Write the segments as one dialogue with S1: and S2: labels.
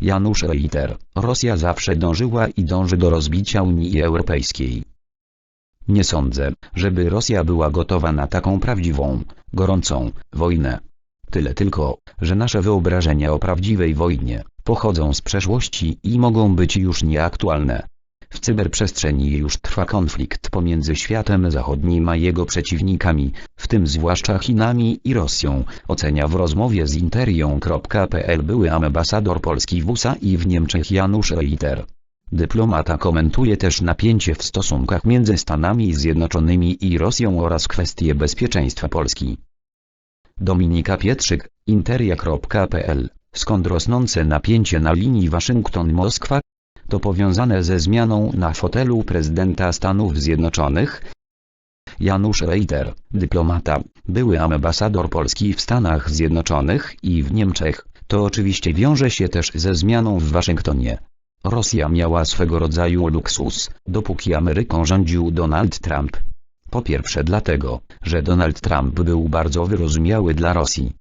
S1: Janusz Reiter, Rosja zawsze dążyła i dąży do rozbicia Unii Europejskiej. Nie sądzę, żeby Rosja była gotowa na taką prawdziwą, gorącą, wojnę. Tyle tylko, że nasze wyobrażenia o prawdziwej wojnie, pochodzą z przeszłości i mogą być już nieaktualne. W cyberprzestrzeni już trwa konflikt pomiędzy światem zachodnim a jego przeciwnikami, w tym zwłaszcza Chinami i Rosją, ocenia w rozmowie z Interią.pl były ambasador Polski w USA i w Niemczech Janusz Reiter. Dyplomata komentuje też napięcie w stosunkach między Stanami Zjednoczonymi i Rosją oraz kwestie bezpieczeństwa Polski. Dominika Pietrzyk, interia.pl, skąd rosnące napięcie na linii Waszyngton-Moskwa? To powiązane ze zmianą na fotelu prezydenta Stanów Zjednoczonych? Janusz Reiter, dyplomata, były ambasador Polski w Stanach Zjednoczonych i w Niemczech, to oczywiście wiąże się też ze zmianą w Waszyngtonie. Rosja miała swego rodzaju luksus, dopóki Ameryką rządził Donald Trump. Po pierwsze dlatego, że Donald Trump był bardzo wyrozumiały dla Rosji.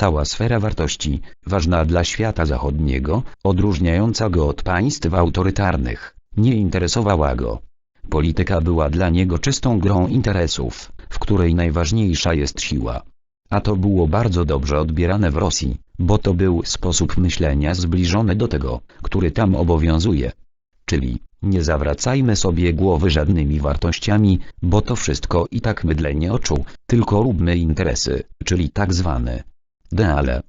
S1: Cała sfera wartości, ważna dla świata zachodniego, odróżniająca go od państw autorytarnych, nie interesowała go. Polityka była dla niego czystą grą interesów, w której najważniejsza jest siła. A to było bardzo dobrze odbierane w Rosji, bo to był sposób myślenia zbliżony do tego, który tam obowiązuje. Czyli, nie zawracajmy sobie głowy żadnymi wartościami, bo to wszystko i tak mydlenie oczu, tylko róbmy interesy, czyli tak zwane Deale.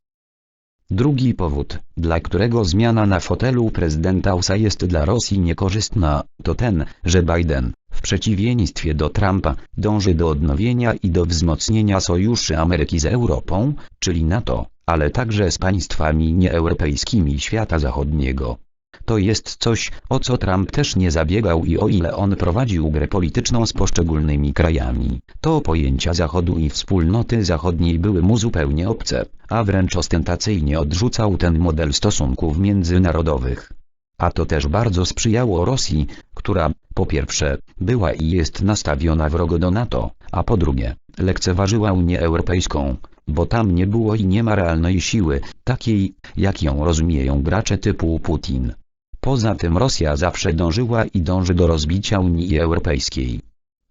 S1: Drugi powód, dla którego zmiana na fotelu prezydenta USA jest dla Rosji niekorzystna, to ten, że Biden, w przeciwieństwie do Trumpa, dąży do odnowienia i do wzmocnienia sojuszy Ameryki z Europą, czyli NATO, ale także z państwami nieeuropejskimi świata zachodniego. To jest coś, o co Trump też nie zabiegał i o ile on prowadził grę polityczną z poszczególnymi krajami, to pojęcia Zachodu i wspólnoty zachodniej były mu zupełnie obce, a wręcz ostentacyjnie odrzucał ten model stosunków międzynarodowych. A to też bardzo sprzyjało Rosji, która, po pierwsze, była i jest nastawiona wrogo do NATO, a po drugie, lekceważyła Unię Europejską, bo tam nie było i nie ma realnej siły, takiej, jak ją rozumieją gracze typu Putin. Poza tym Rosja zawsze dążyła i dąży do rozbicia Unii Europejskiej.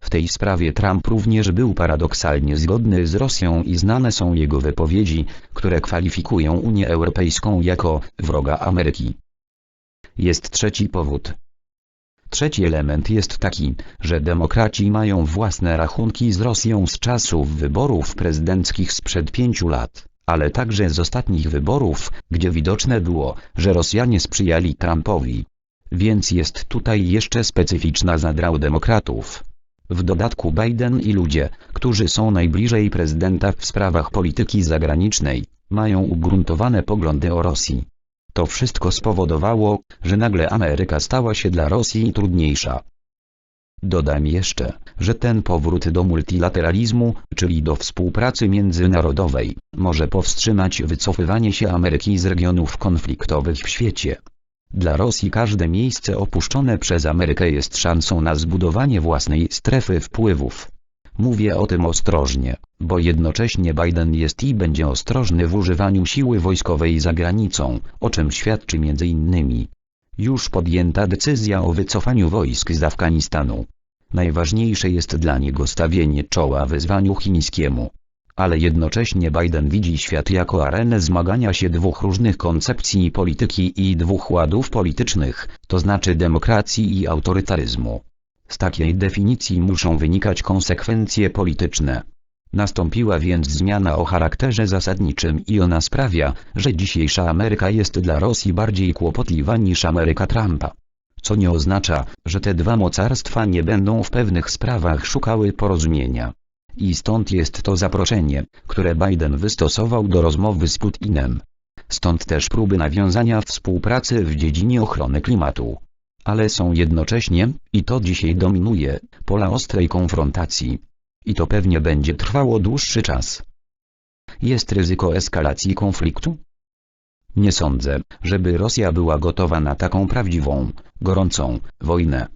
S1: W tej sprawie Trump również był paradoksalnie zgodny z Rosją i znane są jego wypowiedzi, które kwalifikują Unię Europejską jako wroga Ameryki. Jest trzeci powód. Trzeci element jest taki, że demokraci mają własne rachunki z Rosją z czasów wyborów prezydenckich sprzed pięciu lat, ale także z ostatnich wyborów, gdzie widoczne było, że Rosjanie sprzyjali Trumpowi. Więc jest tutaj jeszcze specyficzna zadra demokratów. W dodatku Biden i ludzie, którzy są najbliżej prezydenta w sprawach polityki zagranicznej, mają ugruntowane poglądy o Rosji. To wszystko spowodowało, że nagle Ameryka stała się dla Rosji trudniejsza. Dodam jeszcze, że ten powrót do multilateralizmu, czyli do współpracy międzynarodowej, może powstrzymać wycofywanie się Ameryki z regionów konfliktowych w świecie. Dla Rosji każde miejsce opuszczone przez Amerykę jest szansą na zbudowanie własnej strefy wpływów. Mówię o tym ostrożnie, bo jednocześnie Biden jest i będzie ostrożny w używaniu siły wojskowej za granicą, o czym świadczy m.in. już podjęta decyzja o wycofaniu wojsk z Afganistanu. Najważniejsze jest dla niego stawienie czoła wyzwaniu chińskiemu. Ale jednocześnie Biden widzi świat jako arenę zmagania się dwóch różnych koncepcji polityki i dwóch ładów politycznych, to znaczy demokracji i autorytaryzmu. Z takiej definicji muszą wynikać konsekwencje polityczne. Nastąpiła więc zmiana o charakterze zasadniczym i ona sprawia, że dzisiejsza Ameryka jest dla Rosji bardziej kłopotliwa niż Ameryka Trumpa. Co nie oznacza, że te dwa mocarstwa nie będą w pewnych sprawach szukały porozumienia. I stąd jest to zaproszenie, które Biden wystosował do rozmowy z Putinem. Stąd też próby nawiązania współpracy w dziedzinie ochrony klimatu. Ale są jednocześnie, i to dzisiaj dominuje, pola ostrej konfrontacji. I to pewnie będzie trwało dłuższy czas. Jest ryzyko eskalacji konfliktu? Nie sądzę, żeby Rosja była gotowa na taką prawdziwą, gorącą, wojnę.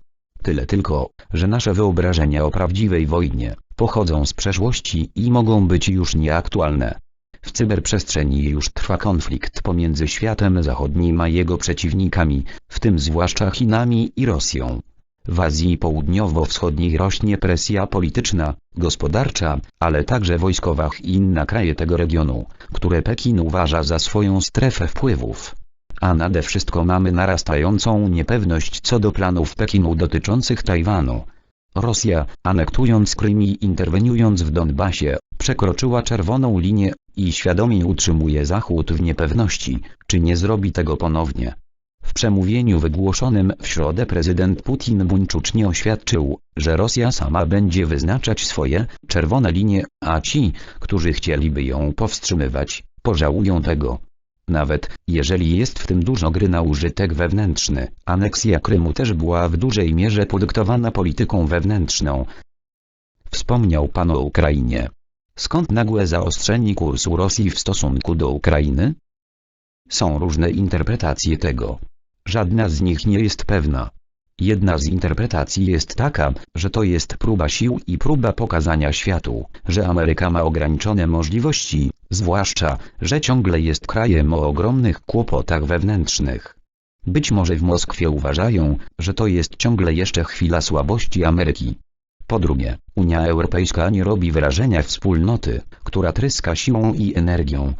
S1: Tyle tylko, że nasze wyobrażenia o prawdziwej wojnie, pochodzą z przeszłości i mogą być już nieaktualne. W cyberprzestrzeni już trwa konflikt pomiędzy światem zachodnim a jego przeciwnikami, w tym zwłaszcza Chinami i Rosją. W Azji Południowo-Wschodniej rośnie presja polityczna, gospodarcza, ale także wojskowa Chin na kraje tego regionu, które Pekin uważa za swoją strefę wpływów. A nade wszystko mamy narastającą niepewność co do planów Pekinu dotyczących Tajwanu. Rosja, anektując Krym i interweniując w Donbasie, przekroczyła czerwoną linię i świadomie utrzymuje Zachód w niepewności, czy nie zrobi tego ponownie. W przemówieniu wygłoszonym w środę prezydent Putin buńczucznie oświadczył, że Rosja sama będzie wyznaczać swoje czerwone linie, a ci, którzy chcieliby ją powstrzymywać, pożałują tego. Nawet, jeżeli jest w tym dużo gry na użytek wewnętrzny, aneksja Krymu też była w dużej mierze podyktowana polityką wewnętrzną. Wspomniał pan o Ukrainie. Skąd nagłe zaostrzenie kursu Rosji w stosunku do Ukrainy? Są różne interpretacje tego. Żadna z nich nie jest pewna. Jedna z interpretacji jest taka, że to jest próba sił i próba pokazania światu, że Ameryka ma ograniczone możliwości, zwłaszcza, że ciągle jest krajem o ogromnych kłopotach wewnętrznych. Być może w Moskwie uważają, że to jest ciągle jeszcze chwila słabości Ameryki. Po drugie, Unia Europejska nie robi wrażenia wspólnoty, która tryska siłą i energią.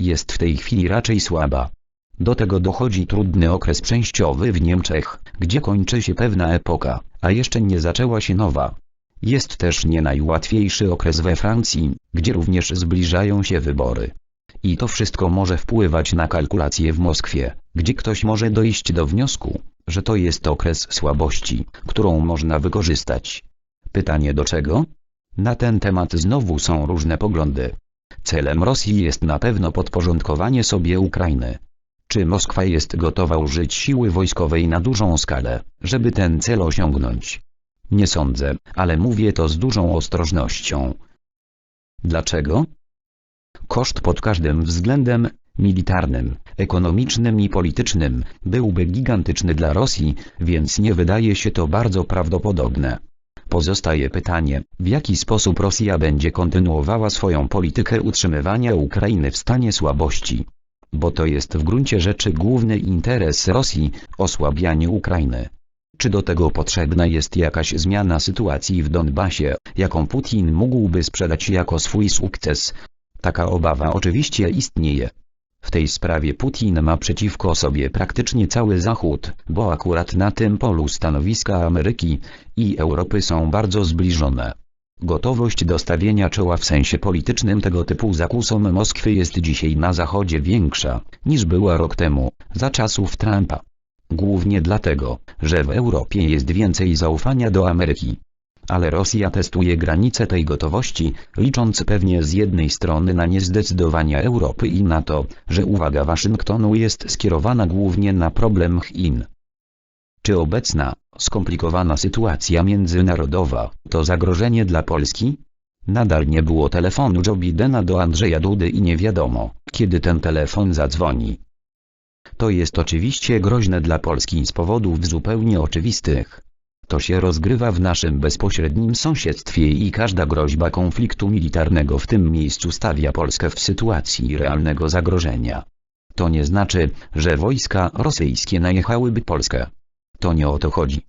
S1: Jest w tej chwili raczej słaba. Do tego dochodzi trudny okres przejściowy w Niemczech, gdzie kończy się pewna epoka, a jeszcze nie zaczęła się nowa. Jest też nie najłatwiejszy okres we Francji, gdzie również zbliżają się wybory. I to wszystko może wpływać na kalkulacje w Moskwie, gdzie ktoś może dojść do wniosku, że to jest okres słabości, którą można wykorzystać. Pytanie do czego? Na ten temat znowu są różne poglądy. Celem Rosji jest na pewno podporządkowanie sobie Ukrainy. Czy Moskwa jest gotowa użyć siły wojskowej na dużą skalę, żeby ten cel osiągnąć? Nie sądzę, ale mówię to z dużą ostrożnością. Dlaczego? Koszt pod każdym względem, militarnym, ekonomicznym i politycznym, byłby gigantyczny dla Rosji, więc nie wydaje się to bardzo prawdopodobne. Pozostaje pytanie, w jaki sposób Rosja będzie kontynuowała swoją politykę utrzymywania Ukrainy w stanie słabości. Bo to jest w gruncie rzeczy główny interes Rosji, osłabianie Ukrainy. Czy do tego potrzebna jest jakaś zmiana sytuacji w Donbasie, jaką Putin mógłby sprzedać jako swój sukces? Taka obawa oczywiście istnieje. W tej sprawie Putin ma przeciwko sobie praktycznie cały Zachód, bo akurat na tym polu stanowiska Ameryki i Europy są bardzo zbliżone. Gotowość do stawienia czoła w sensie politycznym tego typu zakusom Moskwy jest dzisiaj na Zachodzie większa, niż była rok temu, za czasów Trumpa. Głównie dlatego, że w Europie jest więcej zaufania do Ameryki. Ale Rosja testuje granice tej gotowości, licząc pewnie z jednej strony na niezdecydowanie Europy i na to, że uwaga Waszyngtonu jest skierowana głównie na problem Chin. Czy obecna, skomplikowana sytuacja międzynarodowa to zagrożenie dla Polski? Nadal nie było telefonu Joe Bidena do Andrzeja Dudy i nie wiadomo, kiedy ten telefon zadzwoni. To jest oczywiście groźne dla Polski z powodów zupełnie oczywistych. To się rozgrywa w naszym bezpośrednim sąsiedztwie i każda groźba konfliktu militarnego w tym miejscu stawia Polskę w sytuacji realnego zagrożenia. To nie znaczy, że wojska rosyjskie najechałyby Polskę. To nie o to chodzi.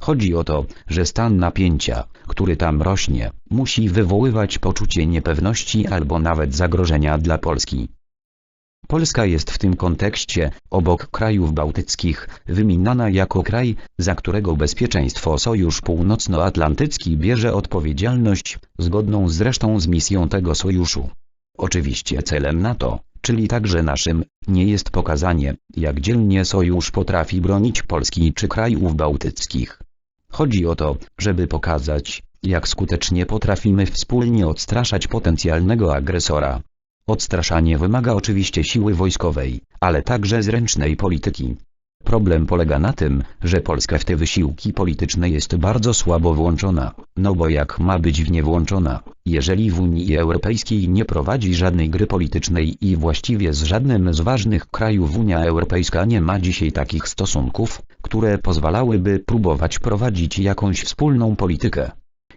S1: Chodzi o to, że stan napięcia, który tam rośnie, musi wywoływać poczucie niepewności albo nawet zagrożenia dla Polski. Polska jest w tym kontekście, obok krajów bałtyckich, wymieniana jako kraj, za którego bezpieczeństwo Sojusz Północnoatlantycki bierze odpowiedzialność, zgodną zresztą z misją tego sojuszu. Oczywiście celem NATO, czyli także naszym, nie jest pokazanie, jak dzielnie sojusz potrafi bronić Polski czy krajów bałtyckich. Chodzi o to, żeby pokazać, jak skutecznie potrafimy wspólnie odstraszać potencjalnego agresora. Odstraszanie wymaga oczywiście siły wojskowej, ale także zręcznej polityki. Problem polega na tym, że Polska w te wysiłki polityczne jest bardzo słabo włączona, no bo jak ma być w nie włączona, jeżeli w Unii Europejskiej nie prowadzi żadnej gry politycznej i właściwie z żadnym z ważnych krajów Unia Europejska nie ma dzisiaj takich stosunków, które pozwalałyby próbować prowadzić jakąś wspólną politykę.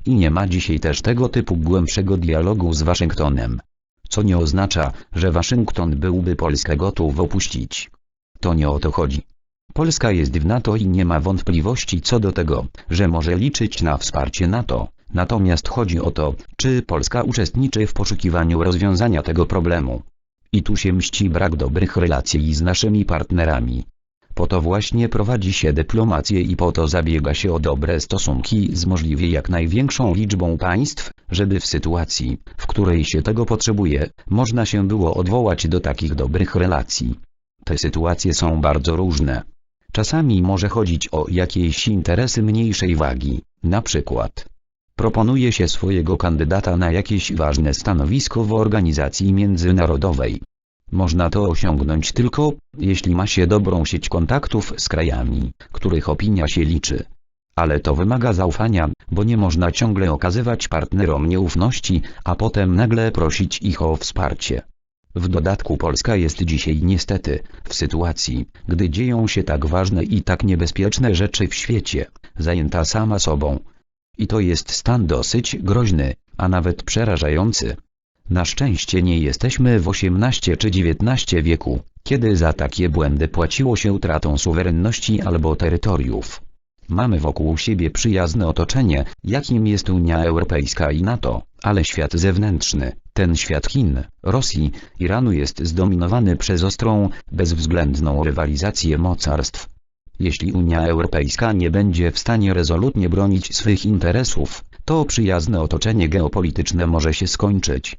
S1: I nie ma dzisiaj też tego typu głębszego dialogu z Waszyngtonem. Co nie oznacza, że Waszyngton byłby Polskę gotów opuścić. To nie o to chodzi. Polska jest w NATO i nie ma wątpliwości co do tego, że może liczyć na wsparcie NATO. Natomiast chodzi o to, czy Polska uczestniczy w poszukiwaniu rozwiązania tego problemu. I tu się mści brak dobrych relacji z naszymi partnerami. Po to właśnie prowadzi się dyplomację i po to zabiega się o dobre stosunki z możliwie jak największą liczbą państw, żeby w sytuacji, w której się tego potrzebuje, można się było odwołać do takich dobrych relacji. Te sytuacje są bardzo różne. Czasami może chodzić o jakieś interesy mniejszej wagi, na przykład proponuje się swojego kandydata na jakieś ważne stanowisko w organizacji międzynarodowej. Można to osiągnąć tylko, jeśli ma się dobrą sieć kontaktów z krajami, których opinia się liczy. Ale to wymaga zaufania, bo nie można ciągle okazywać partnerom nieufności, a potem nagle prosić ich o wsparcie. W dodatku Polska jest dzisiaj niestety, w sytuacji, gdy dzieją się tak ważne i tak niebezpieczne rzeczy w świecie, zajęta sama sobą. I to jest stan dosyć groźny, a nawet przerażający. Na szczęście nie jesteśmy w XVIII czy XIX wieku, kiedy za takie błędy płaciło się utratą suwerenności albo terytoriów. Mamy wokół siebie przyjazne otoczenie, jakim jest Unia Europejska i NATO, ale świat zewnętrzny, ten świat Chin, Rosji, Iranu jest zdominowany przez ostrą, bezwzględną rywalizację mocarstw. Jeśli Unia Europejska nie będzie w stanie rezolutnie bronić swych interesów, to przyjazne otoczenie geopolityczne może się skończyć.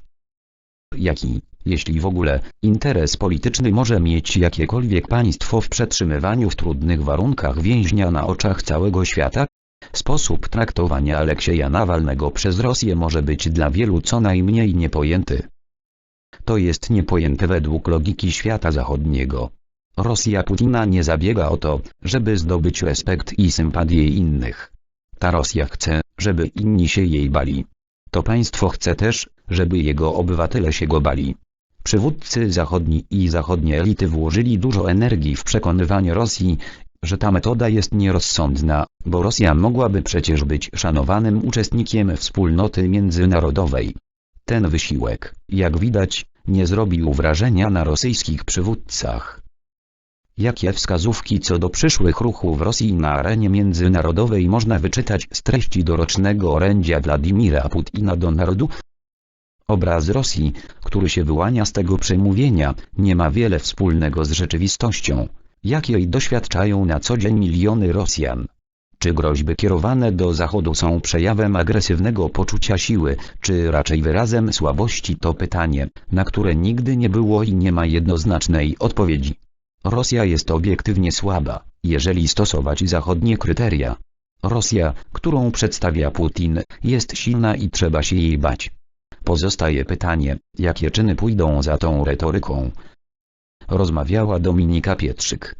S1: Jaki, jeśli w ogóle, interes polityczny może mieć jakiekolwiek państwo w przetrzymywaniu w trudnych warunkach więźnia na oczach całego świata? Sposób traktowania Aleksieja Nawalnego przez Rosję może być dla wielu co najmniej niepojęty. To jest niepojęte według logiki świata zachodniego. Rosja Putina nie zabiega o to, żeby zdobyć respekt i sympatię innych. Ta Rosja chce, żeby inni się jej bali. To państwo chce też, żeby jego obywatele się go bali. Przywódcy zachodni i zachodnie elity włożyli dużo energii w przekonywanie Rosji, że ta metoda jest nierozsądna, bo Rosja mogłaby przecież być szanowanym uczestnikiem wspólnoty międzynarodowej. Ten wysiłek, jak widać, nie zrobił wrażenia na rosyjskich przywódcach. Jakie wskazówki co do przyszłych ruchów Rosji na arenie międzynarodowej można wyczytać z treści dorocznego orędzia Władimira Putina do narodu? Obraz Rosji, który się wyłania z tego przemówienia, nie ma wiele wspólnego z rzeczywistością, jakiej doświadczają na co dzień miliony Rosjan. Czy groźby kierowane do Zachodu są przejawem agresywnego poczucia siły, czy raczej wyrazem słabości to pytanie, na które nigdy nie było i nie ma jednoznacznej odpowiedzi. Rosja jest obiektywnie słaba, jeżeli stosować zachodnie kryteria. Rosja, którą przedstawia Putin, jest silna i trzeba się jej bać. Pozostaje pytanie, jakie czyny pójdą za tą retoryką. Rozmawiała Dominika Pietrzyk.